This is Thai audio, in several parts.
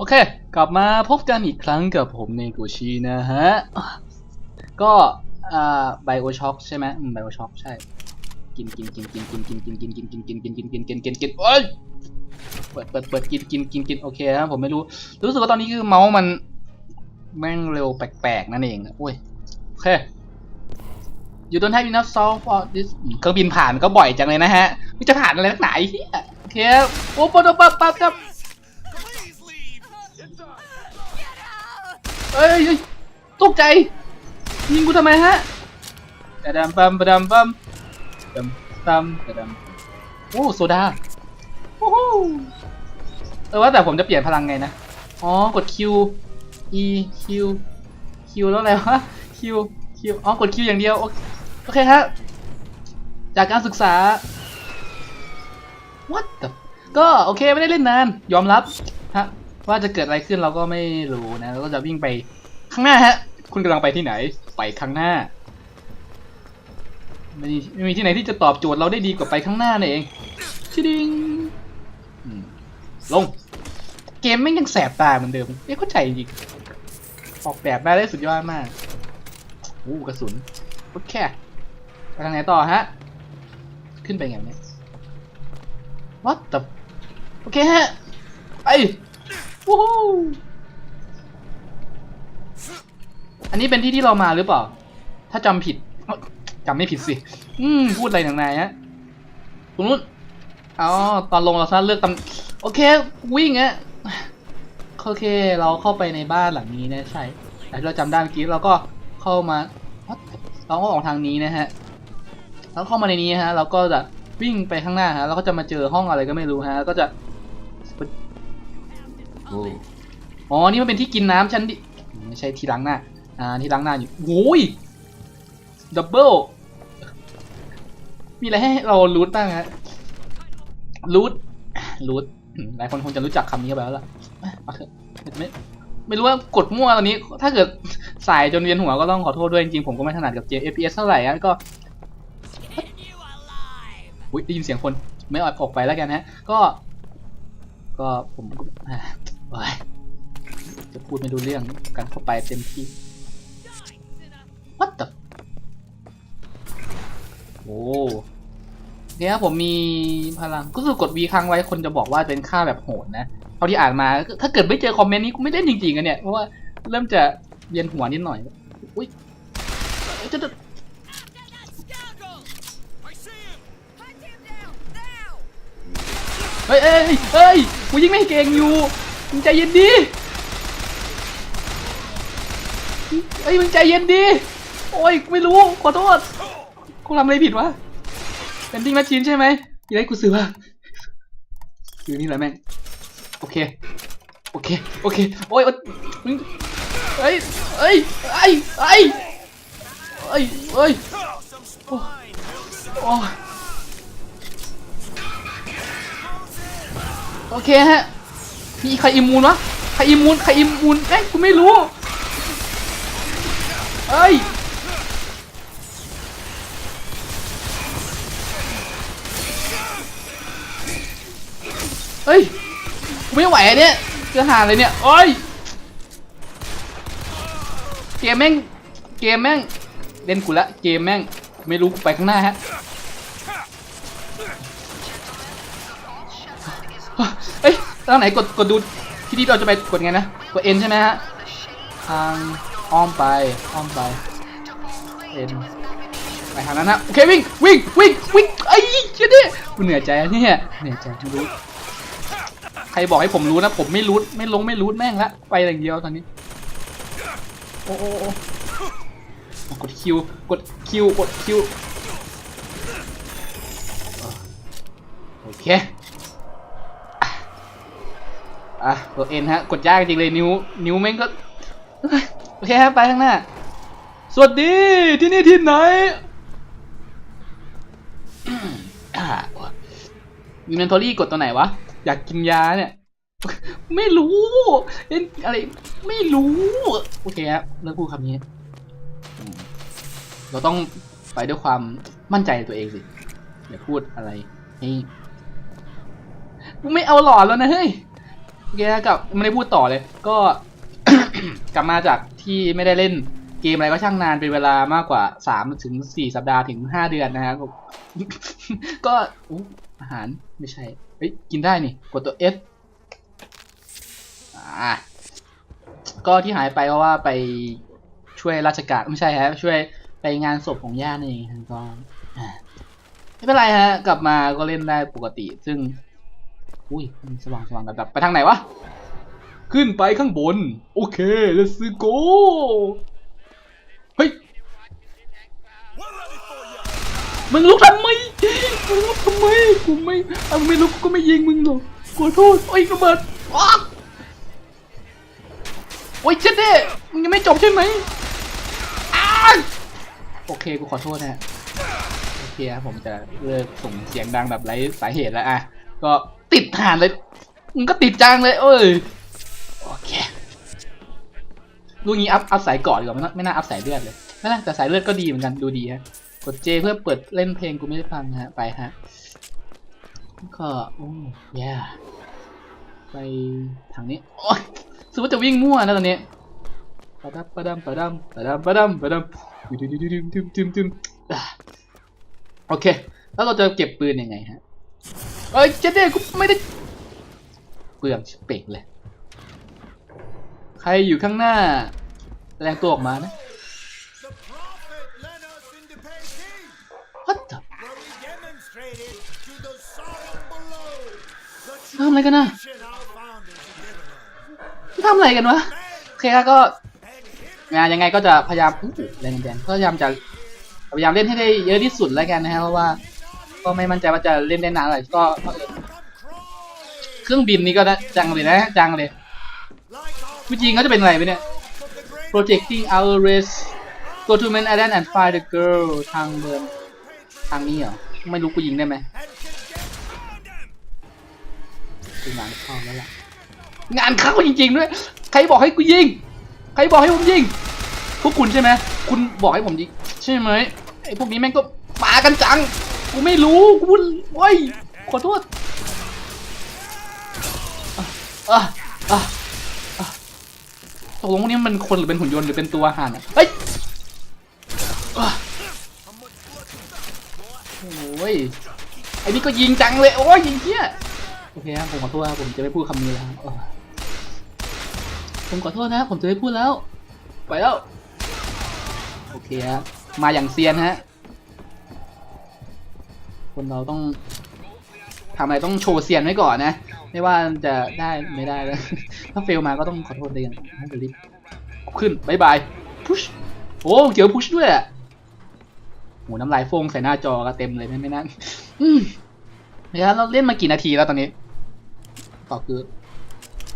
โอเค กลับมาพบกันอีกครั้งกับผมในโกชินะฮะ ก็อ่าไบโอช็อกใช่ไหมไบโอช็อกใช่ กินกินกินกินกินกินกินกินกินกินกินกินกินกินกินกินกินเอ้ยเปิดเปิดเปิดกินกินกินกินโอเคนะผมไม่รู้ รู้สึกว่าตอนนี้คือเมาส์มัน แม่งเร็วแปลกๆนั่นเองโอ้ยโอเค You don't have enough salt for this เครื่องบินผ่านก็บ่อยจังเลยนะฮะมันจะผ่านอะไรนักหนาไอ้เหี้ยโอเคโอ้ปั๊บปั๊บปั๊บปั๊บ เอ้ยเอ้ยตกใจ ยิงกูทำไมฮะกระดำปั๊มกระดำปั๊มกระดำปั๊มกระดำโอ้โซดาโอ้โหเออว่าแต่ผมจะเปลี่ยนพลังไงนะ อ๋อ กด Q E Q Q แล้วอะไรวะ Q Q อ๋อ กด Q อย่างเดียว โอเคโอเคครับจากการศึกษา what the ก็โอเคไม่ได้เล่นนาน ยอมรับฮะ ว่าจะเกิดอะไรขึ้นเราก็ไม่รู้นะเราก็จะวิ่งไปข้างหน้าฮะ คุณกำลังไปที่ไหน ไปข้างหน้าไม่มีไม่มีที่ไหนที่จะตอบโจทย์เราได้ดีกว่าไปข้างหน้านั่นเองชิดิงลง เกมไม่งยังแสบตาเหมือนเดิมเอ๊ะเข้าใจจริงออกแบบมาได้สุดยอดมากอู้กระสุนโอเคไปทางไหนต่อฮะ ขึ้นไปไงเนี่ย what the โอเคฮะ ไป วู้ฮู้อันนี้เป็นที่ที่เรามาหรือเปล่า ถ้าจำผิดจำไม่ผิดสิ อืม พูดอะไรหนังนายฮะตรงนู้นอ๋อตอนลงเราซะเลือกตำโอเค วิ่งฮะโอเค เราเข้าไปในบ้านหลังนี้นะใช่แต่เราจำได้เมื่อกี้เราก็เข้ามา เราก็ออกทางนี้นะฮะ แล้วเข้ามาในนี้ฮะ เราก็จะวิ่งไปข้างหน้าฮะ เราก็จะมาเจอห้องอะไรก็ไม่รู้ฮะ ก็จะ อ๋อ นี่มันเป็นที่กินน้ำชั้นดิ ไม่ใช่ที่ล้างหน้า อ่า ที่ล้างหน้าอยู่โอ้ย ดับเบิล มีอะไรให้เรารูทบ้างฮะ รูท รูท หลายคนคงจะรู้จักคำนี้กันไปแล้วล่ะเอาเถอะไม่ไม่รู้ว่ากดมั่วตอนนี้ ถ้าเกิดสายจนเวียนหัวก็ต้องขอโทษด้วยจริงๆผมก็ไม่ถนัดกับ JFPS เท่าไหร่อะก็อุ้ยได้ยินเสียงคนไม่ออกออกไปแล้วกันฮะ ก็ ก็ผม จะพูดไม่ดูเรื่องกันเข้าไปเต็มที่ What the โอ้เนี่ยผมมีพลังก็คือกด V ค้างไว้คนจะบอกว่าเป็นค่าแบบโหดนะเท่าที่อ่านมาถ้าเกิดไม่เจอคอมเมนต์นี้กูไม่เล่นจริงๆอะเนี่ยเพราะว่าเริ่มจะเวียนหัวนิดหน่อยอุ้ยเอ้ยจะจะเฮ้ยเฮ้ยเฮ้ยกูยิงไม่เก่งอยู่ มึงใจเย็นดิเฮ้ยมึงใจเย็นดิโอ้ยไม่รู้ ขอโทษ กูทำอะไรผิดวะเป็นดิ้งแมชชีนใช่ไหมอยังไงกูซื้อวะซื้อนี่แหละแม่ง โอเค โอเค โอเค โอ้ยมึงเฮ้ยเฮ้ยเฮ้ยเฮ้ยเฮ้ยเฮ้ยโอ้โอ้โอเคฮะ มีใครอิมมูนวะใครอิมมูนใครอิมมูนเอ้ยกูไม่รู้เฮ้ยเฮ้ยกูไม่ไหวเนี่ยจะหาอะไรเนี่ยโอ้ยเกมแม่งเกมแม่งเล่นกูละเกมแม่งไม่รู้กูไปข้างหน้าฮะเอ้ย ทางไหนกดกดดูที่ที่เราจะไปกดไงนะ กด N ใช่ไหมฮะทางอ้อมไปอ้อมไป N ไปทางนั้นฮะโอเควิ่งวิ่งวิ่งวิ่งไอ้ยเจ๊ดิกูเหนื่อยใจอะเนี่ยเหนื่อยใจไม่รู้ใครบอกให้ผมรู้นะผมไม่รู้ไม่ลงไม่รู้แม่งละไปอย่างเดียวตอนนี้โอ้โอ้โอ้กดคิวกดคิวกดคิวโอเค อะกดเอ็นฮะ กดยากจริงเลยนิ้ว นิ้วแม่งก็ โอเคฮะไปข้างหน้า สวัสดี ที่นี่ที่ไหนอ่าอินเวนทอรี่กดตัวไหนวะ อยากกินยาเนี่ย ไม่รู้เอ็นอะไร ไม่รู้ โอเคครับเลิกพูดคำนี้ เราต้องไปด้วยความมั่นใจในตัวเองสิอย่าพูดอะไรให้กูไม่เอาหลอนแล้วนะเฮ้ย เคครับกลับไม่ได้พูดต่อเลย ก็ กลับมาจากที่ไม่ได้เล่นเกมอะไรก็ช่างนานเป็นเวลามากกว่าสามถึงสี่สัปดาห์ถึงห้าเดือนนะครับก็อาหารไม่ใช่เฮ้ยกินได้นี่กดตัว F อ่าก็ที่หายไปเพราะว่าไปช่วยราชการไม่ใช่ฮะช่วยไปงานศพของย่านั่เองก็อ่าไม่เป็นไรฮะ กลับมาก็เล่นได้ปกติ ซึ่ง อุ้ยสว่างสว่างแบบไปทางไหนวะ ขึ้นไปข้างบน โอเค let's go เฮ้ย มึงลุกทำไมมึงลุกทำไม กูไม่เอาไม่ลุกก็ไม่ยิงมึงหรอกขอโทษโอ้ยระเบิดโอ้ยเจ็ดเด้มึงยังไม่จบใช่ไหมโอเค กูขอโทษนะโอเคครับผมจะเลิกส่งเสียงดังแบบไร้สาเหตุแล้วอะ ก็ติดฐานเลยมึงก็ติดจังเลย เอ้ยโอเคดูงี้อัพอัพสายเกาะดีกว่าไม่น่าไม่น่าอัพสายเลือดเลยไม่น่าแต่สายเลือดก็ดีเหมือนกันดูดีฮะกดเจเพื่อเปิดเล่นเพลงกูไม่ได้ฟังฮะไปฮะก็โอ้ยาไปทางนี้โอ้ยรู้สึกว่าจะวิ่งมั่วนะตอนนี้ปะดับปะดัมปะดัมปะดัมปะดัมปะดัมดึมดึมดึมดึมดึมโอเค แล้วเราจะเก็บปืนยังไงฮะ เอ้ยเจ๊เด้กูไม่ได้เปลืองชิบเป่งเลย ใครอยู่ข้างหน้าแสดงตัวออกมานะ What the ทำอะไรกันนะทำอะไรกันวะโอเคก็งานยังไงก็จะพยายามแรงแดงพยายามจะพยายามเล่นให้ได้เยอะที่สุดแล้วกันนะฮะเพราะว่า ก็ไม่มั่นใจว่าจะเล่นได้นานเท่าไรก็เครื่องบินนี่ก็จังเลยนะจังเลย like our วิธีเขาจะเป็นอะไรไปเนี่ย projecting our race go to main island and find the girl ทางเดินทางนี้เหรอ ไม่รู้กูยิงได้ไหมคืองานเข้าแล้วล่ะ งานเข้าจริงๆด้วย ใครบอกให้กูยิง ใครบอกให้ผมยิง พวกคุณใช่ไหม คุณบอกให้ผมยิง ใช่ไหมไอ้พวกนี้แม่งก็มากันจัง กูไม่รู้กูพูดโอ้ยขอโทษอะอะอะอะตกลงวกนี้มันคนหรือเป็นหุ่นยนต์หรือเป็นตัวอาหารอะเฮ้ยโอ้ยไอ้นี่ก็ยิงจังเลยโอ้ยยิงเที่ยโอเคครับผมขอโทษครับผมจะไม่พูดคำนี้แล้วผมขอโทษนะผมจะไม่พูดแล้ว ไปแล้ว โอเคฮะมาอย่างเซียนฮะ คนเราต้องทำอะไรต้องโชว์เซียนไว้ก่อนนะ ไม่ว่าจะได้ไม่ได้แล้วถ้าเฟลมาก็ต้องขอโทษเลยกันไม่เป็นไรขึ้นบายบายพุชโอ้เกี่ยวพุชด้วยอะโหน้ำลายฟงใส่หน้าจอก็เต็มเลยไม่ไม่นั่นอืมเดี๋ยเราเล่นมากี่นาทีแล้วตอนนี้ตอบคือ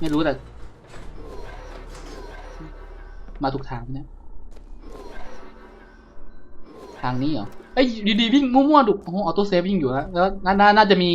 ไม่รู้แต่ มาถูกทางเนี่ยทางนี้เหรอ เอ้ยอยู่ดีๆวิ่งมั่วๆดุโอ้โหออโต้เซฟวิ่งอยู่แล้วแล้วน่าน่าน่าจะมี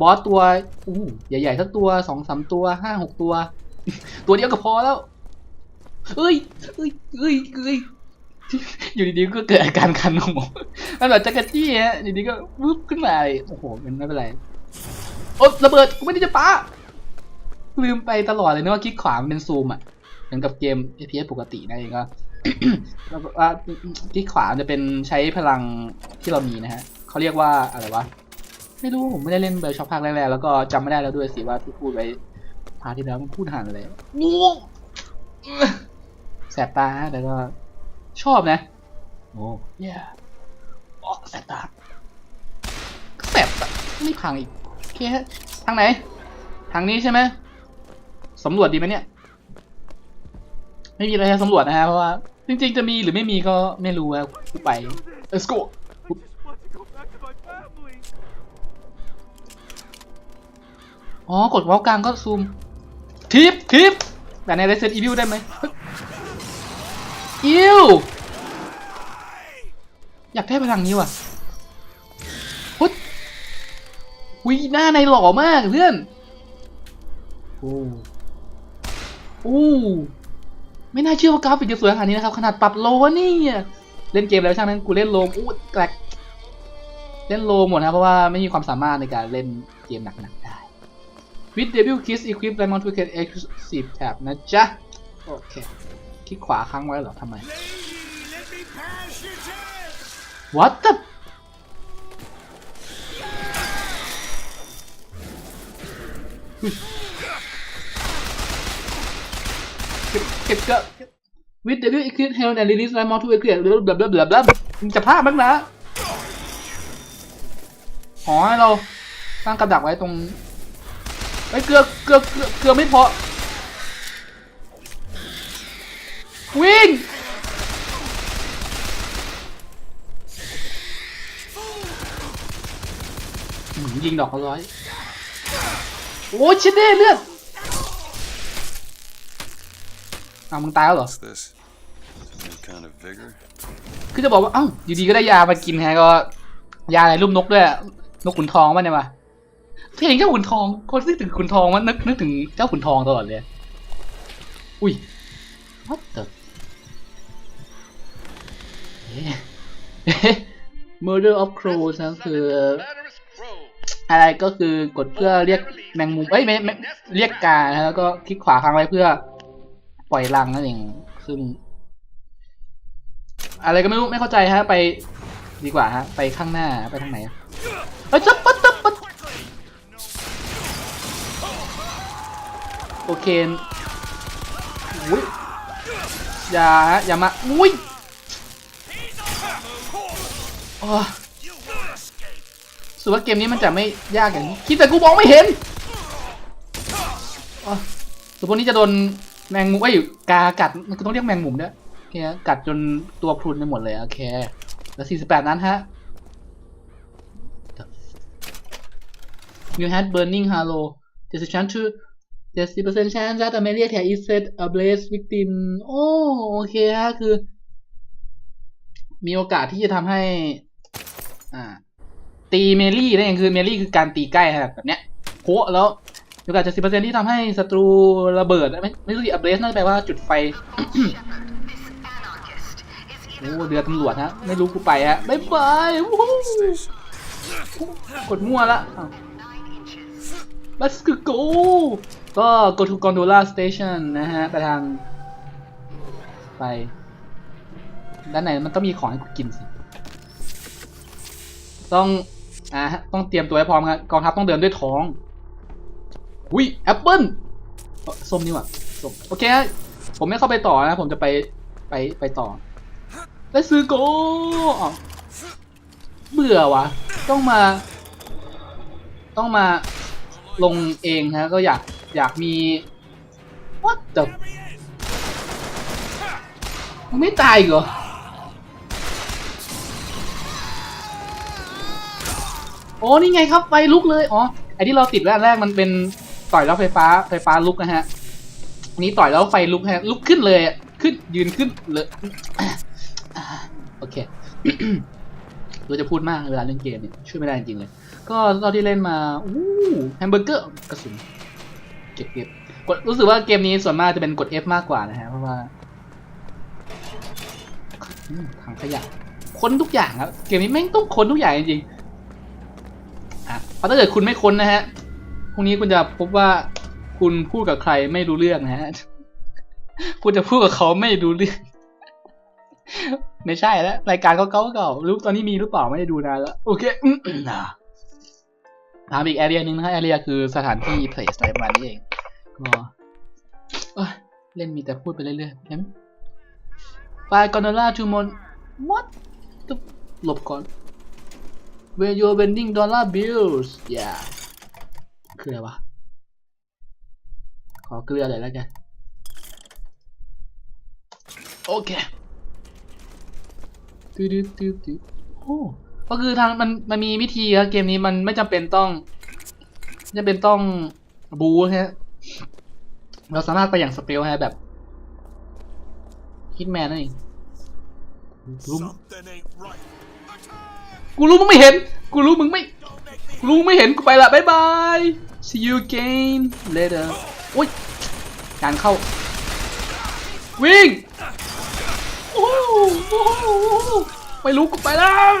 บอสตัวอู้ใหญ่ๆสักตัวสองสามตัวห้าหกตัว ตัวเดียวก็พอแล้วเอ้ยเอ้ยเอ้ยเอ้ยอยู่ดีๆก็เกิดอาการคันของผมมันแบบจักรจี้ฮะอยู่ดีก็วึบขึ้นมาโอ้โหมันไม่เป็นไรโอ๊ยระเบิดกูไม่ได้จะปาลืมไปตลอดเลยนึกว่าคลิกขวามันเป็นซูมอะ เหมือนกับเกม FPS ปกตินะเองก็แล้วก็ว่าคลิกขวาจะเป็นใช้พลังที่เรามีนะฮะเขาเรียกว่าอะไรวะไม่รู้ผมไม่ได้เล่นเบลช็อปภาคแรกๆแล้วก็จำไม่ได้แล้วด้วยสิว่าที่พูดไว้พาร์ทที่แล้วมันพูดหันอะไรงูแสบตาฮะแต่ก็ชอบนะโอ้ยอ๋อแสบตาแสบตาไม่พังอีกโอเคฮะทางไหน ทางนี้ใช่ไหมสำรวจดีไหมเนี่ย ไม่มีอะไรให้สำรวจนะฮะเพราะว่าจริง ๆ จะมีหรือไม่มีก็ไม่รู้อะกูไป let's go อ๋อกดเมาส์กลางก็ซูมทิปทิปแต่ใน Resident Evil ได้ไหมอิวอยากได้พลังนี้ว่ะพุทวิหน้าในหล่อมากเพื่อน โอ้โอ้ ไม่น่าเชื่อว่ากราฟิกจะสวยขนาดนี้นะครับ ขนาดปรับโลวะนี่เล่นเกมแล้วช่างนั้นกูเล่นโลมอู้แกลกเล่นโลหมดนะเพราะว่าไม่มีความสามารถในการเล่นเกมหนักๆได้ with devil kiss equip diamond to get exclusive tab นะจ๊ะ โอเค คลิกขวาค้างไว้เหรอทำไม what the อุ๊ย เก็บเก็บเก็บ with devil equip hell and release diamond to equip บลาบลาบลาบลามึงจะพลาดมั้งนะขอให้เราตั้างกับดักไว้ตรงไอ้เกลือเกลือเกลือเกลือไม่พอ วิ่งหืมยิงดอกละร้อย โอ้ชิดเด้เลือด อ้าวมึงตายแล้วเหรอ What's this? Some new kind of vigor? คือจะบอกว่า เอ้า อยู่ดีก็ได้ยามากินฮะก็ ยาอะไรรูปนกด้วย นกขุนทองป่ะเนี่ยวะเพลงเจ้าขุนทองคนนึกถึงขุนทองมันนึกนึกถึงเจ้าขุนทองตลอดเลย อุ้ย what the เอ๊ะ murder of crows นะคืออะไรก็คือกดเพื่อเรียกแมงมุมเอ้ยไม่ไม่เรียกกานะแล้วก็คลิกขวาค้างไว้เพื่อ ปล่อยรังนั่นเอง ซึ่ง อะไรก็ไม่รู้ไม่เข้าใจฮะ ไปดีกว่าฮะ ไปข้างหน้าไปทางไหนเฮ้ยจับปัดจับปัดโอเคอุ้ยอย่าฮะอย่ามาอุ้ยโอ้รู้สึกว่าเกมนี้มันจะไม่ยากอย่างนี้คิดแต่กูมองไม่เห็นสุพวกนี้จะโดน แมงมุมไอ้ยกากัดมันต้องเรียกแมงมุมด้วยโอเคฮะกัดจนตัวพรุนไปหมดเลยโอเคแล้ว48นั้นฮะ New hat burning hollow there's a chance to there's 10% chance that a melee attack is set ablaze victim โอ้โอเคฮะ คือ มีโอกาสที่จะทำให้ อ่า ตีเมลี่นั่นเองคือเมลี่คือการตีใกล้ฮะแบบเนี้ยโคแล้ว โอกาสจะ10%ที่ทำให้ศัตรูระเบิดไม่ไม่รู้สิ ablaze น่าจะแปลว่าจุดไฟโอ้เรือตำรวจฮะ ไม่รู้กูไปฮะบายบายวู้กดมั่วละอ้าว Let's go ก็ go to gondola station นะฮะ ไปทาง ไป ด้านไหนมันต้องมีของให้กูกินสิ ต้อง อ่าต้องเตรียมตัวให้พร้อมครับกองทัพต้องเดินด้วยท้อง อุ้ยแอปเปิ้ลส้มนี่ว่าส้มโอเคฮะผมไม่เข้าไปต่อนะ ผมจะไปไปไปต่อแล้ซื้อโกเบื่อวะต้องมา ต้องมาลงเองฮะ ก็อยากอยากมี what the มไม่ตายกเหรอโอ้นี่ไงครับไฟลุกเลย อ๋อ ไอที่เราติดแรกแรกมันเป็น ต่อยแล้วไฟฟ้าไฟฟ้าลุกนะฮะนี้ต่อยแล้วไฟลุกฮะลุกขึ้นเลยขึ้นยืนขึ้นเลยโอเคเราจะพูดมากเวลาเล่นเกมเนี่ยช่วยไม่ได้จริงเลย ก็ตอนที่เล่นมาอู้แฮมเบอร์เกอร์กระสุนเก็บเก็บกดรู้สึกว่าเกมนี้ส่วนมากจะเป็นกด F มากกว่านะฮะเพราะว่าถังขยะค้นทุกอย่างครับเกมนี้แม่งต้องค้นทุกอย่างจริงๆอะเพราะถ้าเกิดคุณไม่ค้นนะฮะ พรุ่งนี้คุณจะพบว่าคุณพูดกับใครไม่รู้เรื่องนะฮะ คุณจะพูดกับเขาไม่รู้เรื่อง ไม่ใช่แล้วรายการเขาเก่าๆรู้ตอนนี้มีหรือเปล่าไม่ได้ดูนานแล้ว โอเคนะถามอีกแอเรียหนึ่งนะฮะแอเรียคือสถานที่ place อะไรประมาณนี้เองก็เล่นมีแต่พูดไปเรื่อยๆเห็นไปกอนโดล่าทูมอน what ตึ๊บหลบก่อน where you're vending dollar bills yeah คืออะไรวะ ขอเกลือเลยแล้วกัน โอเคตืดตืดตืดโอ้ก็คือทางมันมันมีวิธีครับเกมนี้มันไม่จำเป็นต้องไม่จำเป็นต้องบูฮะ เราสามารถไปอย่างสเปลฮะแบบฮิตแมนนั่นเองรู้ Something ain't right. กูรู้มึงไม่เห็น กูรู้มึงไม่ กูรู้มึงไม่เห็น กูไปละบายบาย see you again later โอ้ยการเข้า วิ่งโอ้โหไม่รู้กูไปแล้ว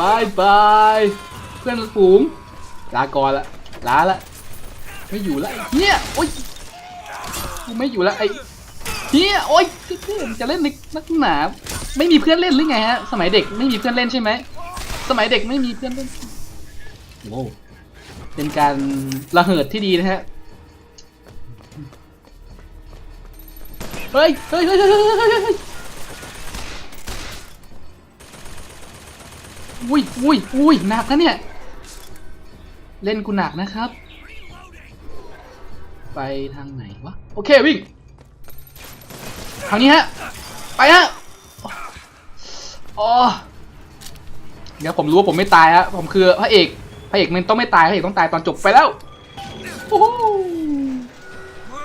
บายบายเพื่อนฝูงลาก่อนละลาละไม่อยู่ล้วไอ้เฮียโอ๊ยกูไม่อยู่ล้วไอ้เฮียโอ๊ยเพื่อนจะเล่นในนักหนาไม่มีเพื่อนเล่นหรือไงฮะสมัยเด็กไม่มีเพื่อนเล่นใช่ไหมสมัยเด็กไม่มีเพื่อนเล่นโอ้ เป็นการระเหิดที่ดีนะฮะเฮ้ยเฮ้ยเฮ้ย เฮ้ยเฮ้ยเฮ้ยเฮ้ยอุ้ยอุ้ยอุ้ยหนักนะเนี่ย เล่นกูหนักนะครับ ไปทางไหนวะ โอเควิ่ง ทางนี้ฮะ ไปฮะอ๋อเดี๋ยวผมรู้ว่าผมไม่ตายฮะ ผมคือพระเอก พระเอกมันต้องไม่ตายพระเอกต้องตายตอนจบไปแล้วโอ้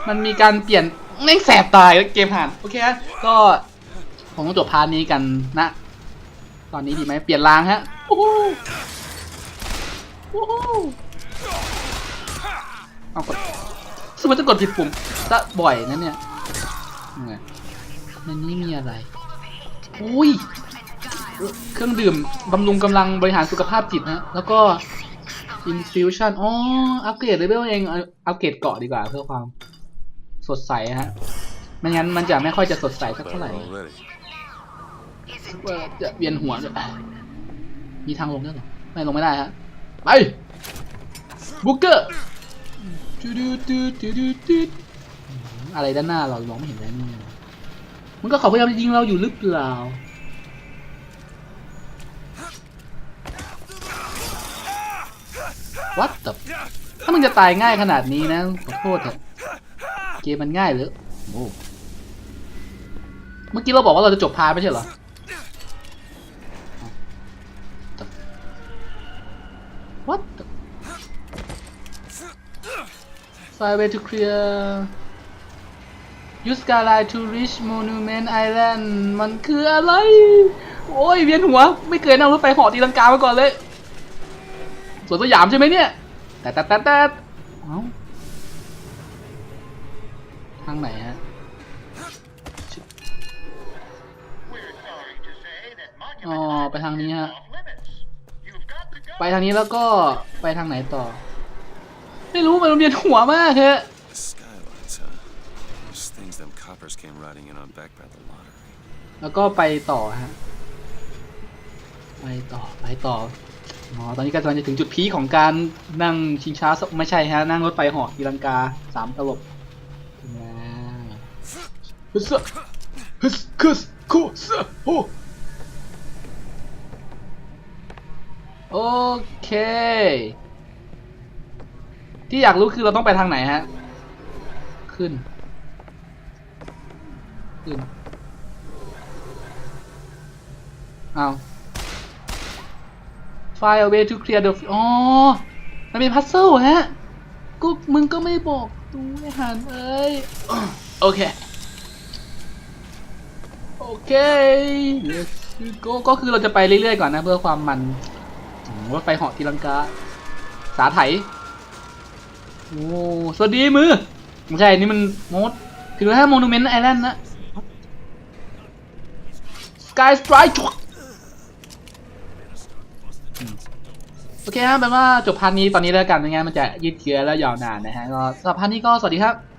มันมีการเปลี่ยนแม่งแสบตายแล้วเกมผ่านโอเคฮะก็ผมต้องจบพาร์ทนี้กันนะ ตอนนี้ดีไหมเปลี่ยนรางฮะโอ้โหเอากดสมมติจะกดผิดปุ่มจะบ่อยนะเนี่ยยังไงในนี้มีอะไร อุ้ย เครื่องดื่มบำรุงกำลังบริหารสุขภาพจิตนะ แล้วก็ infusion อ๋อ อัปเกรดเลเวลเองเอาอัปเกรดเกาะดีกว่าเพื่อความสดใสฮะ ไม่งั้นมันจะไม่ค่อยจะสดใสสักเท่าไหร่ Better already. ว่าจะเวียนหัวด้วยมีทางลงด้วยเหรอ ไม่ลงไม่ได้ฮะ ไปบุกเกอร์อะไรด้านหน้าเรามองไม่เห็นได้นี่มันก็เขาพยายามจะยิงเราอยู่หรือเปล่า วัดแต่ถ้ามึงจะตายง่ายขนาดนี้นะขอโทษเถอะเกมมันง่ายหรือโอ้เมื่อกี้เราบอกว่าเราจะจบพาไม่ใช่เหรอ What the Find way to clear Use skyline to reach Monument Island มันคืออะไร โอ้ยเวียนหัว ไม่เคยนั่งรถไฟหาะตีลังกามาก่อนเลย สวนสยามใช่ไหมเนี่ย แต่แต่แต่แต่เอ้าทางไหนฮะอ๋อไปทางนี้ฮะ ไปทางนี้แล้วก็ไปทางไหนต่อ ไม่รู้มันเวียนหัวมากเฮะ skylights, huh? Those things them coppers came riding in on back by the lottery. แล้วก็ไปต่อฮะ ไปต่อ ไปต่อ อ๋อ ตอนนี้ก็กำลังจะถึงจุดพีคของการนั่งชิงช้าสไม่ใช่ฮะ นั่งรถไฟหาะตีลังกาสามตลบนะฮึสฮึสคึสคูสโอโอเค ที่อยากรู้คือเราต้องไปทางไหนฮะ ขึ้น ขึ้น เอา Find a way to clear the อ๋อ มันเป็นพัซเซิลฮะ กูมึงก็ไม่บอกตูไอ้หันเอ้ย โอเค โอเค let's go ก็คือเราจะไปเรื่อยๆก่อนนะเพื่อความมันอืมรถไฟเหาะทีลังกา สาไถ โอ้ สวัสดีมือ ไม่ใช่ นี่มันโมดถึงแล้วฮะโมนูเมนต์ไอแลนด์นะ Sky Strike โอเคฮะแปลว่าจบพาร์ทนี้ตอนนี้แล้วกันไม่งั้นมันจะยืดเยื้อและยาวนานนะฮะก็สำหรับพาร์ทนี้ก็สวัสดีครับ